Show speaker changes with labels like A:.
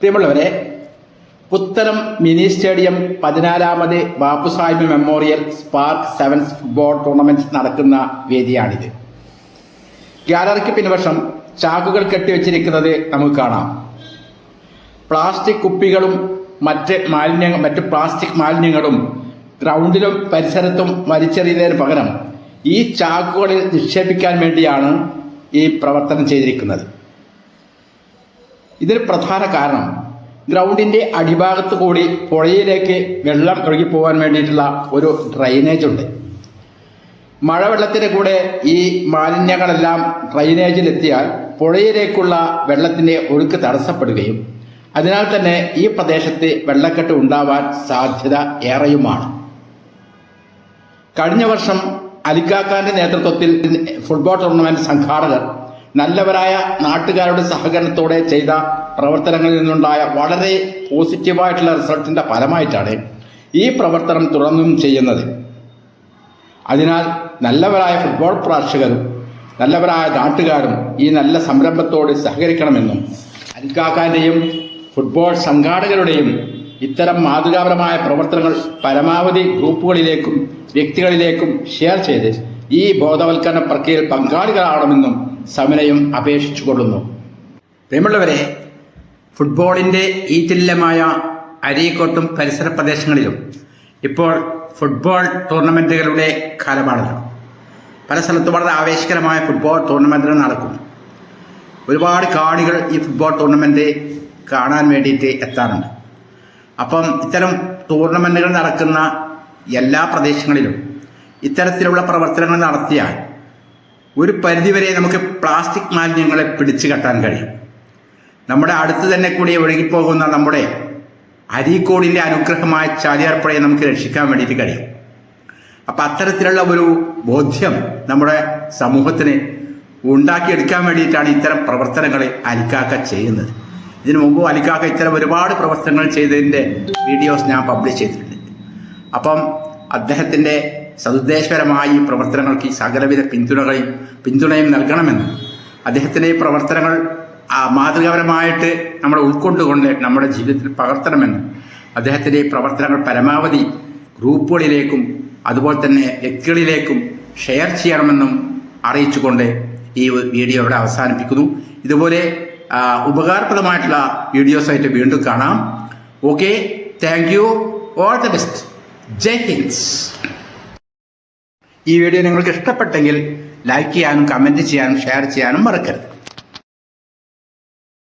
A: പ്രിയമുള്ളവരെ പുത്തനം mini stadium പതിനാലാമത് Bappusahib memorial Spark sevens football tournament നടക്കുന്ന വേദിയാണിത്. ഗ്യാലറിക്ക് പിൻവശം ചാക്കുകൾ കെട്ടിവെച്ചിരിക്കുന്നത് നമുക്ക് കാണാം. പ്ലാസ്റ്റിക് കുപ്പികളും മറ്റ് മാലിന്യ മറ്റ് പ്ലാസ്റ്റിക് മാലിന്യങ്ങളും ഗ്രൗണ്ടിലും പരിസരത്തും വലിച്ചെറിയുന്നതിന് പകരം ഈ ചാക്കുകളിൽ നിക്ഷേപിക്കാൻ വേണ്ടിയാണ് ഈ പ്രവർത്തനം ചെയ്തിരിക്കുന്നത്. ഇതിന് പ്രധാന കാരണം. ഗ്രൗണ്ടിന്റെ അടിഭാഗത്ത് കൂടി പുഴയിലേക്ക് വെള്ളം ഒഴുകിപ്പോകാൻ വേണ്ടിയിട്ടുള്ള ഒരു ഡ്രൈനേജ് ഉണ്ട്. മഴവെള്ളത്തിന്റെ കൂടെ ഈ മാലിന്യങ്ങളെല്ലാം ഡ്രൈനേജിലെത്തിയാൽ പുഴയിലേക്കുള്ള വെള്ളത്തിന്റെ ഒഴുക്ക് തടസ്സപ്പെടുകയും അതിനാൽ തന്നെ ഈ പ്രദേശത്ത് വെള്ളക്കെട്ട് ഉണ്ടാവാൻ സാധ്യത ഏറെയുമാണ്. കഴിഞ്ഞ വർഷം അലിക്കാക്കാന്റെ നേതൃത്വത്തിൽ ഫുട്ബോൾ ടൂർണമെന്റ് സംഘാടകർ നല്ലവരായ നാട്ടുകാരുടെ സഹകരണത്തോടെ ചെയ്ത പ്രവർത്തനങ്ങളിൽ നിന്നുണ്ടായ വളരെ പോസിറ്റീവായിട്ടുള്ള റിസൾട്ടിന്റെ ഫലമായിട്ടാണ് ഈ പ്രവർത്തനം തുടർന്നും ചെയ്യുന്നത്. അതിനാൽ നല്ലവരായ ഫുട്ബോൾ പ്രേക്ഷകരും നല്ലവരായ നാട്ടുകാരും ഈ നല്ല സംരംഭത്തോട് സഹകരിക്കണമെന്നും അലിക്കാക്കാന്റെയും ഫുട്ബോൾ സംഘാടകരുടെയും ഇത്തരം മാതൃകാപരമായ പ്രവർത്തനങ്ങൾ പരമാവധി ഗ്രൂപ്പുകളിലേക്കും വ്യക്തികളിലേക്കും ഷെയർ ചെയ്ത് ഈ ബോധവൽക്കരണ പ്രക്രിയയിൽ പങ്കാളികളാകണമെന്നും സമനയും അപേക്ഷിച്ചു അപേക്ഷിച്ചുകൊള്ളുന്നു. പ്രിയമുള്ളവരെ ഫുട്ബോളിന്റെ ഈ തുല്യമായ അരീക്കോട്ടും പരിസര പ്രദേശങ്ങളിലും ഇപ്പോൾ ഫുട്ബോൾ ടൂർണമെന്റുകളുടെ കാലമാണല്ലോ. പല സ്ഥലത്തും വളരെ ആവേശകരമായ ഫുട്ബോൾ ടൂർണമെന്റുകൾ നടക്കും. ഒരുപാട് കാണികൾ ഈ ഫുട്ബോൾ ടൂർണമെന്റ് കാണാൻ വേണ്ടിയിട്ട് എത്താറുണ്ട്. അപ്പം ഇത്തരം ടൂർണമെന്റുകൾ നടക്കുന്ന എല്ലാ പ്രദേശങ്ങളിലും ഇത്തരത്തിലുള്ള പ്രവർത്തനങ്ങൾ നടത്തിയാൽ ഒരു പരിധിവരെ നമുക്ക് പ്ലാസ്റ്റിക് മാലിന്യങ്ങളെ പിടിച്ചു കെട്ടാൻ കഴിയും. നമ്മുടെ അടുത്ത് തന്നെ കൂടി ഒഴുകിപ്പോകുന്ന നമ്മുടെ അരീക്കോടിന്റെ അനുഗ്രഹമായ ചാലിയാർപ്പുഴയെ നമുക്ക് രക്ഷിക്കാൻ വേണ്ടിയിട്ട് കഴിയും. അപ്പം അത്തരത്തിലുള്ള ഒരു ബോധ്യം നമ്മുടെ സമൂഹത്തിന് ഉണ്ടാക്കിയെടുക്കാൻ വേണ്ടിയിട്ടാണ് ഇത്തരം പ്രവർത്തനങ്ങളെ അലിക്കാക്ക ചെയ്യുന്നത്. ഇതിനു മുമ്പ് അലിക്കാക്ക ഇത്തരം ഒരുപാട് പ്രവർത്തനങ്ങൾ ചെയ്തതിന്റെ വീഡിയോസ് ഞാൻ പബ്ലിഷ് ചെയ്തിട്ടുണ്ട്. അപ്പം അദ്ദേഹത്തിന്റെ സതുദ്ദേശപരമായ ഈ പ്രവർത്തനങ്ങൾക്ക് ഈ സകലവിധ പിന്തുണകളെയും പിന്തുണയും നൽകണമെന്ന് അദ്ദേഹത്തിന്റെ ഈ പ്രവർത്തനങ്ങൾ മാതൃകാപരമായിട്ട് നമ്മൾ ഉൾക്കൊണ്ടുകൊണ്ട് നമ്മുടെ ജീവിതത്തിൽ പകർത്തണമെന്ന് അദ്ദേഹത്തിന്റെ ഈ പ്രവർത്തനങ്ങൾ പരമാവധി ഗ്രൂപ്പുകളിലേക്കും അതുപോലെ തന്നെ വ്യക്തികളിലേക്കും ഷെയർ ചെയ്യണമെന്നും അറിയിച്ചുകൊണ്ട് ഈ വീഡിയോ ഇവിടെ അവസാനിപ്പിക്കുന്നു. ഇതുപോലെ ഉപകാരപ്രദമായിട്ടുള്ള വീഡിയോസായിട്ട് വീണ്ടും കാണാം. Okay thank you all the best Jai Hind ഈ വീഡിയോ നിങ്ങൾക്ക് ഇഷ്ടപ്പെട്ടെങ്കിൽ ലൈക്ക് ചെയ്യാനും കമന്റ് ചെയ്യാനും ഷെയർ ചെയ്യാനും മറക്കരുത്.